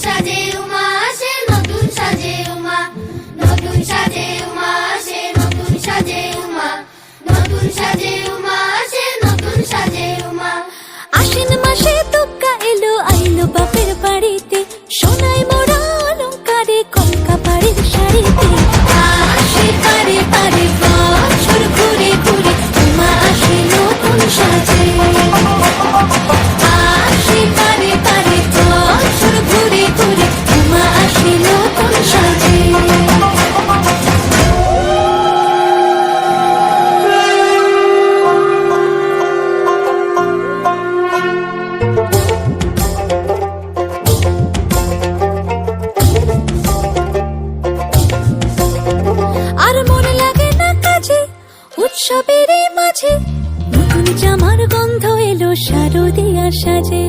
deixar de um উৎসবের মাঝে নতুন জামার গন্ধ এলো শারদিয়া সাজে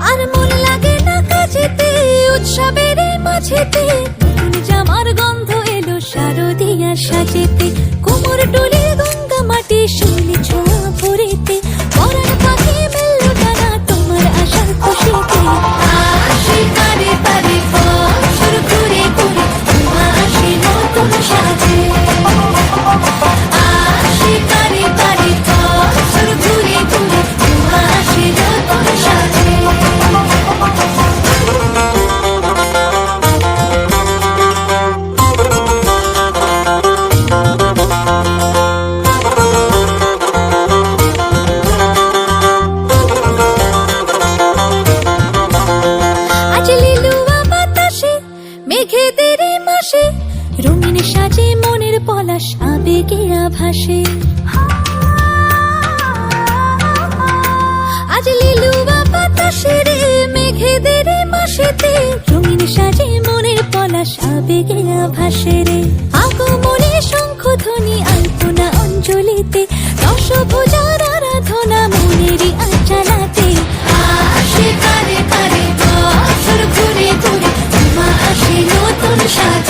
আর মন লাগে না কাজেতে, উৎসবের মাঝেতে নতুন জামার গন্ধ এলো শারদিয়া সাজেতে কোমর ডোলে রঙিন সাজে মনের পলাশ, আবেগে আভাসে। আজ লিলুবা বাতাসে রে মেঘেদের মাসেতে রঙিন সাজে মনের পলাশ, আবেগে আভাসে রে। আগমনে শঙ্খ ধ্বনি আলপনা অঞ্জলিতে দশ ভোজার আরাধনা মনেরই আচালাতে আসে পারে পারে বছর ঘুরে ঘুরে তোমা আসে নতুন সাজ।